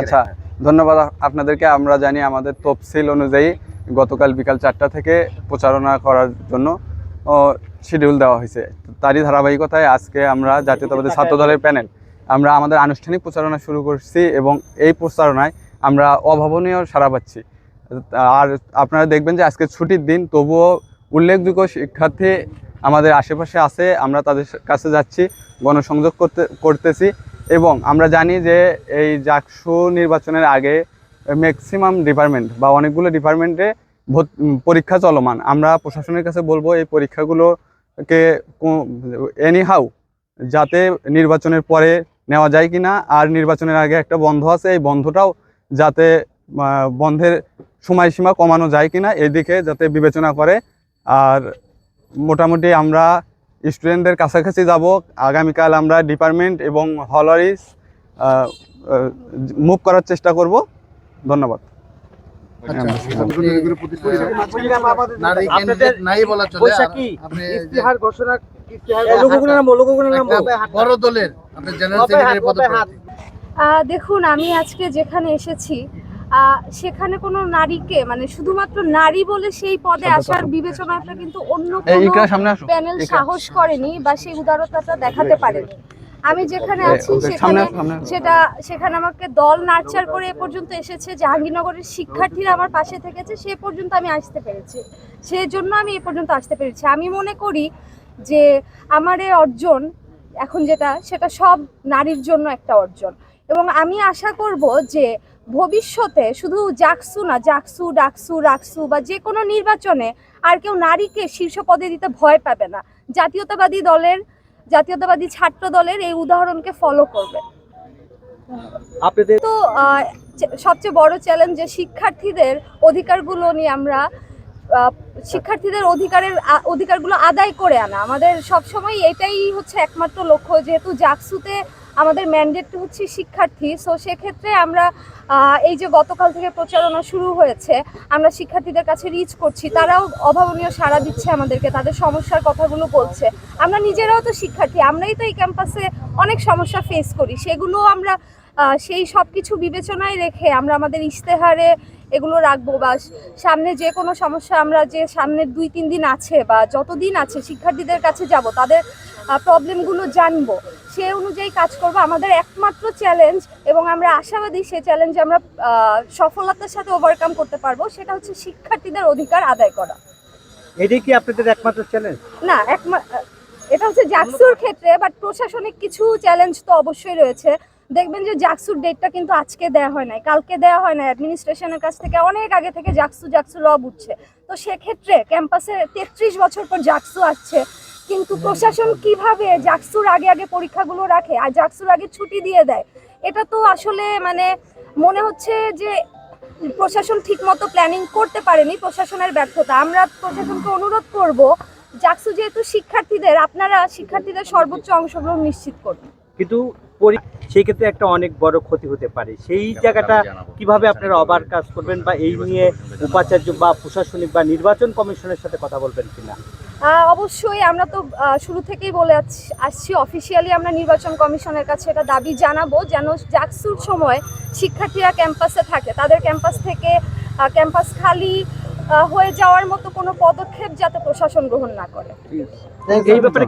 আচ্ছা ধন্যবাদ আপনাদেরকে। আমরা জানি আমাদের তফসিল অনুযায়ী গতকাল বিকাল চারটা থেকে প্রচারণা করার জন্য শিডিউল দেওয়া হয়েছে। তারই ধারাবাহিকতায় আজকে আমরা জাতীয়তাবাদী ছাত্র দলের প্যানেল আমরা আমাদের আনুষ্ঠানিক প্রচারণা শুরু করছি এবং এই প্রচারণায় আমরা অভাবনীয় সাড়া পাচ্ছি। আর আপনারা দেখবেন যে আজকে ছুটির দিন তবুও উল্লেখযোগ্য শিক্ষার্থী আমাদের আশেপাশে আছে। আমরা তাদের কাছে যাচ্ছি গণসংযোগ করতে করতেছি। এবং আমরা জানি যে এই জাকসু নির্বাচনের আগে ম্যাক্সিমাম ডিপার্টমেন্ট বা অনেকগুলো ডিপার্টমেন্টে পরীক্ষা চলমান। আমরা প্রশাসনের কাছে বলব এই পরীক্ষাগুলোকে এনি হাউ যাতে নির্বাচনের পরে নেওয়া যায় কি না আর নির্বাচনের আগে একটা বন্ধ আছে, এই বন্ধটাও যাতে বন্ধের সময়সীমা কমানো যায় কি না এদিকে যাতে বিবেচনা করে। আর মোটামুটি আমরা স্টুডেন্টদের কাছাকাছি যাব। আগামীকাল আমরা ডিপার্টমেন্ট এবং হলারিস মুভ করার চেষ্টা করব। ধন্যবাদ। দেখুন আমি আজকে যেখানে এসেছি সেখানে কোনো নারীকে মানে শুধুমাত্র নারী বলে সেই পদে আসার বিবেচনাটা কিন্তু অন্য কোনো প্যানেল সাহস করেনি বা সেই উদারতাটা দেখাতে পারেনি। আমি যেখানে আছি সেখানে। সেটা সেখানে আমাকে দল নার্চার করে এ পর্যন্ত এসেছে জাহাঙ্গীরনগরের শিক্ষার্থীরা আমার পাশে থেকেছে সে পর্যন্ত আমি আসতে পেরেছি। সেজন্য আমি এ পর্যন্ত আসতে পেরেছি। আমি মনে করি যে আমার এই অর্জন এখন যেটা সেটা সব নারীর জন্য একটা অর্জন। এবং আমি আশা করব যে ভবিষ্যতে শুধু জাকসু না জাকসু ডাকসু রাকসু বা যে কোনো নির্বাচনে আর কেউ নারীকে শীর্ষ পদে দিতে ভয় পাবে না। জাতীয়তাবাদী দলের জাতীয়তাবাদী ছাত্র দলের এই উদাহরণকে ফলো করবে। আপনাদের তো সবচেয়ে বড় চ্যালেঞ্জ যে শিক্ষার্থীদের অধিকারগুলো নিয়ে আমরা শিক্ষার্থীদের অধিকারের অধিকারগুলো আদায় করে আনা। আমাদের সবসময় এটাই হচ্ছে একমাত্র লক্ষ্য যেহেতু জাকসুতে আমাদের ম্যান্ডেট হচ্ছে শিক্ষার্থী। সো সেক্ষেত্রে আমরা এই যে গতকাল থেকে প্রচারণা শুরু হয়েছে, আমরা শিক্ষার্থীদের কাছে রিচ করছি। তারাও অভাবনীয় সাড়া দিচ্ছে আমাদেরকে, তাদের সমস্যার কথাগুলো বলছে। আমরা নিজেরাও তো শিক্ষার্থী, আমরাই তো এই ক্যাম্পাসে অনেক সমস্যা ফেস করি। সেগুলো আমরা সেই সব কিছু বিবেচনায় রেখে আমরা আমাদের ইশতেহারে এগুলো রাখব বা সামনে যে কোনো সমস্যা আমরা যে সামনের দুই তিন দিন আছে বা যতদিন আছে শিক্ষার্থীদের কাছে যাব তাদের প্রবলেমগুলো জানব। সে অনুযায়ী কাজ করব। আমাদের একমাত্র চ্যালেঞ্জ এবং আমরা আশাবাদী সে চ্যালেঞ্জ আমরা সফলতার সাথে ওভারকাম করতে পারব সেটা হচ্ছে শিক্ষার্থীদের অধিকার আদায় করা। এটাই কি আপনাদের একমাত্র চ্যালেঞ্জ না একমা এটা হচ্ছে জাকসুর ক্ষেত্রে বাট প্রশাসনিক কিছু চ্যালেঞ্জ তো অবশ্যই রয়েছে। দেখবেন যে জাকসুর ডেটটা কিন্তু আজকে দেওয়া হয় নাই, কালকে দেওয়া হয় না অ্যাডমিনিস্ট্রেশনের কাছ থেকে, অনেক আগে থেকে জাকসু জাকসু রব উঠছে। তো সেক্ষেত্রে ক্যাম্পাসে তেত্রিশ বছর পর জাকসু আসছে, কিন্তু প্রশাসন কীভাবে জাকসুর আগে আগে পরীক্ষাগুলো রাখে আর জাকসুর আগে ছুটি দিয়ে দেয়? এটা তো আসলে মানে মনে হচ্ছে যে প্রশাসন ঠিকমতো প্ল্যানিং করতে পারেনি, প্রশাসনের ব্যর্থতা। আমরা প্রশাসনকে অনুরোধ করব, জাকসু যেহেতু শিক্ষার্থীদের, আপনারা শিক্ষার্থীদের সর্বোচ্চ অংশগ্রহণ নিশ্চিত করুন। কিন্তু পরি- সেই ক্ষেত্রে একটা অনেক বড় ক্ষতি হতে পারে। সেই জায়গাটা কীভাবে আপনারা অবার কাজ করবেন বা এই নিয়ে উপাচার্য বা প্রশাসনিক বা নির্বাচন কমিশনের সাথে কথা বলবেন কিনা? অবশ্যই আমরা তো শুরু থেকেই বলে আসছি অফিসিয়ালি আমরা নির্বাচন কমিশনের কাছে এটা দাবি জানাব যেন জাকসুর সময় শিক্ষার্থীরা ক্যাম্পাসে থাকে। তাদের ক্যাম্পাস থেকে ক্যাম্পাস খালি হয়ে যাওয়ার মতো কোনো পদক্ষেপ যাতে প্রশাসন গ্রহণ না করে। এই ব্যাপারে